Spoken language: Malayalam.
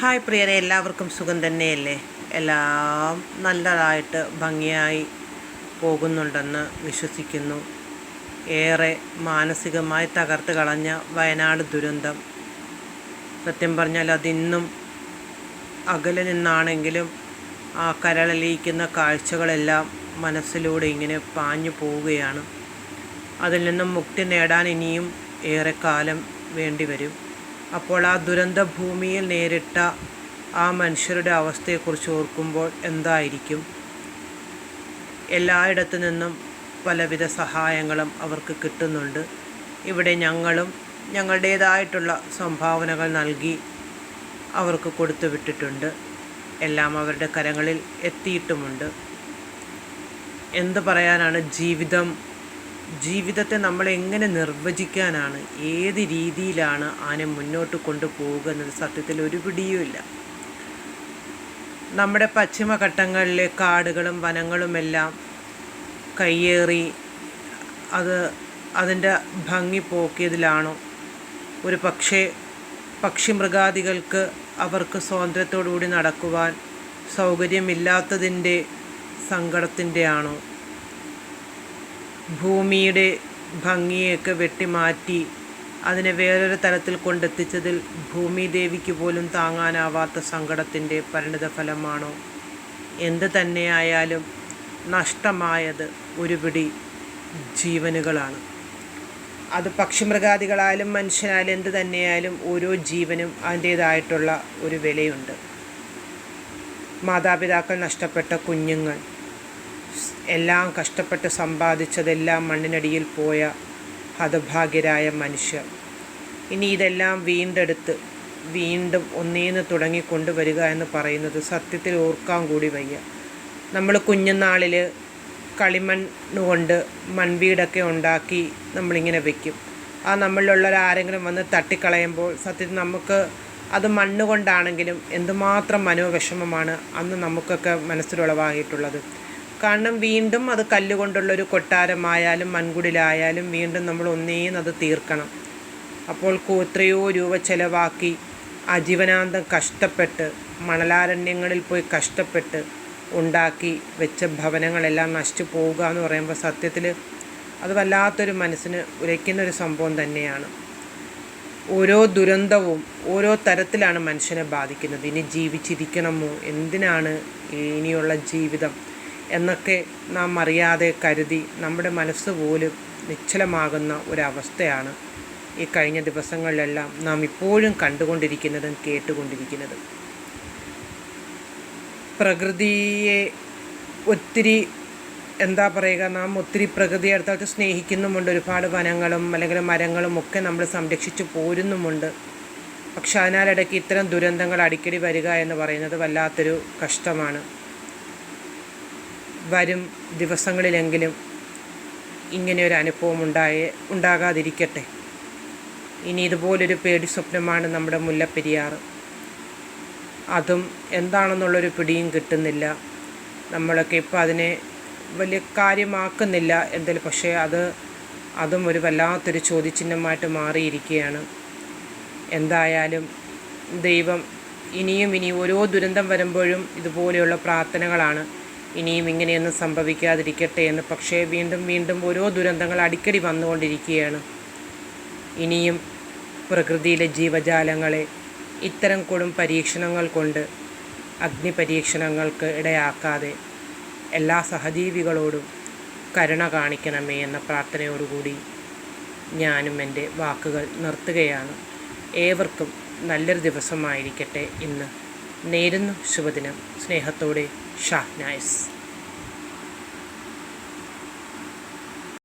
ഹായ് പ്രിയരെ എല്ലാവർക്കും സുഖം തന്നെയല്ലേ? എല്ലാം നല്ലതായിട്ട് ഭംഗിയായി പോകുന്നുണ്ടെന്ന് വിശ്വസിക്കുന്നു. ഏറെ മാനസികമായി തകർത്ത് കളഞ്ഞ വയനാട് ദുരന്തം. സത്യം പറഞ്ഞാൽ അതിന്നും അകലെ നിന്നാണെങ്കിലും ആ കരളലിയിക്കുന്ന കാഴ്ചകളെല്ലാം മനസ്സിലൂടെ ഇങ്ങനെ പാഞ്ഞു പോവുകയാണ്. അതിൽ നിന്നും മുക്തി നേടാൻ ഇനിയും ഏറെക്കാലം വേണ്ടിവരും. അപ്പോൾ ആ ദുരന്ത ഭൂമിയിൽ നേരിട്ട ആ മനുഷ്യരുടെ അവസ്ഥയെക്കുറിച്ച് ഓർക്കുമ്പോൾ എന്തായിരിക്കും? എല്ലായിടത്തു നിന്നും പലവിധ സഹായങ്ങളും അവർക്ക് കിട്ടുന്നുണ്ട്. ഇവിടെ ഞങ്ങളും ഞങ്ങളുടേതായിട്ടുള്ള സംഭാവനകൾ നൽകി അവർക്ക് കൊടുത്തു വിട്ടിട്ടുണ്ട് എല്ലാം അവരുടെ കരങ്ങളിൽ എത്തിയിട്ടുമുണ്ട്. എന്ത് പറയാനാണ്? ജീവിതം ജീവിതത്തെ നമ്മൾ എങ്ങനെ നിർവചിക്കാനാണ് ഏത് രീതിയിലാണ് ആനെ മുന്നോട്ട് കൊണ്ടുപോകുക എന്നത് സത്യത്തിൽ ഒരു പിടിയുമില്ല നമ്മുടെ പശ്ചിമഘട്ടങ്ങളിലെ കാടുകളും വനങ്ങളുമെല്ലാം കയ്യേറി അത് അതിന്റെ ഭംഗി പോക്കിയതിലാണോ? ഒരു പക്ഷേ പക്ഷിമൃഗാദികൾക്ക് അവർക്ക് സ്വാതന്ത്ര്യത്തോടുകൂടി നടക്കുവാൻ സൗകര്യമില്ലാത്തതിന്റെ സങ്കടത്തിന്റെ ആണോ ഭൂമിയുടെ ഭംഗിയൊക്കെ വെട്ടിമാറ്റി അതിനെ വേറൊരു തലത്തിൽ കൊണ്ടെത്തിച്ചതിൽ ഭൂമിദേവിക്ക് പോലും താങ്ങാനാവാത്ത സങ്കടത്തിന്റെ പരിണിതഫലമാണോ? എന്ത് തന്നെയായാലും നഷ്ടമായത് ഒരു പിടി ജീവനുകളാണ്. അത് പക്ഷിമൃഗാദികളായാലും മനുഷ്യനായാലും എന്ത് തന്നെയായാലും ഓരോ ജീവനും അതിന്റേതായിട്ടുള്ള ഒരു വിലയുണ്ട്. മാതാപിതാക്കൾ നഷ്ടപ്പെട്ട കുഞ്ഞുങ്ങൾ എല്ലാം കഷ്ടപ്പെട്ട് സമ്പാദിച്ചതെല്ലാം മണ്ണിനടിയിൽ പോയ ഹതഭാഗ്യരായ മനുഷ്യർ. ഇനി ഇതെല്ലാം വീണ്ടെടുത്ത് വീണ്ടും ഒന്നേന്ന് തുടങ്ങി കൊണ്ടുവരിക എന്ന് പറയുന്നത് സത്യത്തിൽ ഓർക്കാൻ കൂടി വയ്യ. നമ്മൾ കുഞ്ഞുനാളിൽ കളിമണ്ണുകൊണ്ട് മൺവീടൊക്കെ ഉണ്ടാക്കി നമ്മളിങ്ങനെ വെക്കും. ആ നമ്മളിലുള്ള ആരെങ്കിലും വന്ന് തട്ടിക്കളയുമ്പോൾ സത്യത്തിൽ നമുക്ക് അത് മണ്ണ് കൊണ്ടാണെങ്കിലും എന്തുമാത്രം മനോവിഷമമാണ് അന്ന് നമുക്കൊക്കെ മനസ്സിലുളവായിട്ടുള്ളത്. കാരണം വീണ്ടും അത് കല്ലുകൊണ്ടുള്ളൊരു കൊട്ടാരമായാലും മൺകുടിലായാലും വീണ്ടും നമ്മൾ ഒന്നേന്ന് അത് തീർക്കണം. അപ്പോൾ എത്രയോ രൂപ ചിലവാക്കി അജീവനാന്തം കഷ്ടപ്പെട്ട് മണലാരണ്യങ്ങളിൽ പോയി കഷ്ടപ്പെട്ട് ഉണ്ടാക്കി വെച്ച ഭവനങ്ങളെല്ലാം നശിച്ചു പോവുക എന്ന് പറയുമ്പോൾ സത്യത്തിൽ അത് വല്ലാത്തൊരു മനസ്സിന് ഉരയ്ക്കുന്നൊരു സംഭവം തന്നെയാണ്. ഓരോ ദുരന്തവും ഓരോ തരത്തിലാണ് മനുഷ്യനെ ബാധിക്കുന്നത്. ഇനി ജീവിച്ചിരിക്കണമോ? എന്തിനാണ് ഇനിയുള്ള ജീവിതം? എന്നൊക്കെ നാം അറിയാതെ കരുതി നമ്മുടെ മനസ്സ് പോലും നിശ്ചലമാകുന്ന ഒരവസ്ഥയാണ് ഈ കഴിഞ്ഞ ദിവസങ്ങളിലെല്ലാം നാം ഇപ്പോഴും കണ്ടുകൊണ്ടിരിക്കുന്നതും കേട്ടുകൊണ്ടിരിക്കുന്നതും. പ്രകൃതിയെ ഒത്തിരി എന്താ പറയുക നാം ഒത്തിരി പ്രകൃതിയെ അടുത്തായിട്ട് സ്നേഹിക്കുന്നുമുണ്ട്. ഒരുപാട് വനങ്ങളും അല്ലെങ്കിൽ മരങ്ങളും ഒക്കെ നമ്മൾ സംരക്ഷിച്ചു പോരുന്നുമുണ്ട്. പക്ഷെ അതിനാലിടയ്ക്ക് ഇത്തരം ദുരന്തങ്ങൾ അടിക്കടി വരിക എന്ന് പറയുന്നത് വല്ലാത്തൊരു കഷ്ടമാണ്. വരും ദിവസങ്ങളിലെങ്കിലും ഇങ്ങനെയൊരു അനുഭവം ഉണ്ടായേ ഉണ്ടാകാതിരിക്കട്ടെ. ഇനി ഇതുപോലൊരു പേടി സ്വപ്നമാണ് നമ്മുടെ മുല്ലപ്പെരിയാർ. അതും എന്താണെന്നുള്ളൊരു പിടിയും കിട്ടുന്നില്ല. നമ്മളൊക്കെ ഇപ്പോൾ അതിനെ വലിയ കാര്യമാക്കുന്നില്ല എന്തായാലും പക്ഷേ അത് അതും ഒരു വല്ലാത്തൊരു ചോദ്യചിഹ്നമായിട്ട് മാറിയിരിക്കുകയാണ്. എന്തായാലും ദൈവം ഇനിയും ഇനി ഓരോ ദുരന്തം വരുമ്പോഴും ഇതുപോലെയുള്ള പ്രാർത്ഥനകളാണ് ഇനിയും ഇങ്ങനെയൊന്നും സംഭവിക്കാതിരിക്കട്ടെ എന്ന് പക്ഷേ വീണ്ടും വീണ്ടും ഓരോ ദുരന്തങ്ങൾ അടിക്കടി വന്നുകൊണ്ടിരിക്കുകയാണ്. ഇനിയും പ്രകൃതിയിലെ ജീവജാലങ്ങളെ ഇത്തരം കൊടും പരീക്ഷണങ്ങൾ കൊണ്ട് അഗ്നി പരീക്ഷണങ്ങൾക്ക് ഇടയാക്കാതെ എല്ലാ സഹജീവികളോടും കരുണ കാണിക്കണമേ എന്ന പ്രാർത്ഥനയോടുകൂടി ഞാനും എന്റെ വാക്കുകൾ നിർത്തുകയാണ്. ഏവർക്കും നല്ലൊരു ദിവസമായിരിക്കട്ടെ ഇന്ന്. നേരുന്നു. ശുഭദിനം. സ്നേഹത്തോടെ ഷാഹ്നായസ്